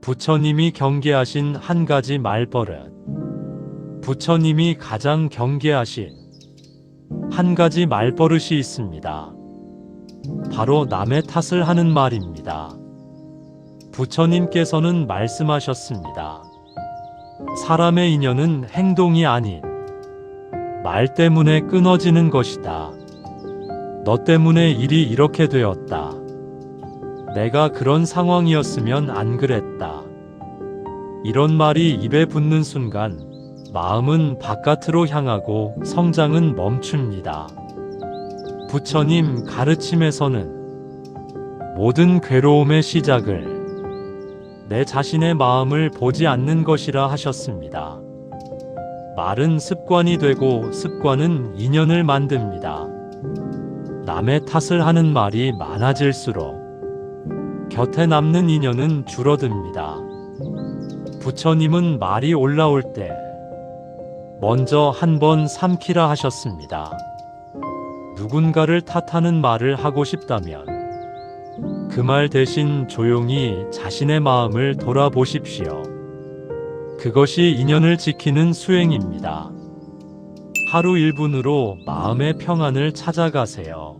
부처님이 경계하신 한 가지 말버릇. 부처님이 가장 경계하신 한 가지 말버릇이 있습니다. 바로 남의 탓을 하는 말입니다. 부처님께서는 말씀하셨습니다. 사람의 인연은 행동이 아닌 말 때문에 끊어지는 것이다. 너 때문에 일이 이렇게 되었다. 내가 그런 상황이었으면 안 그랬다. 이런 말이 입에 붙는 순간 마음은 바깥으로 향하고 성장은 멈춥니다. 부처님 가르침에서는 모든 괴로움의 시작을 내 자신의 마음을 보지 않는 것이라 하셨습니다. 말은 습관이 되고 습관은 인연을 만듭니다. 남의 탓을 하는 말이 많아질수록 곁에 남는 인연은 줄어듭니다. 부처님은 말이 올라올 때 먼저 한번 삼키라 하셨습니다. 누군가를 탓하는 말을 하고 싶다면 그 말 대신 조용히 자신의 마음을 돌아보십시오. 그것이 인연을 지키는 수행입니다. 하루 1분으로 마음의 평안을 찾아가세요.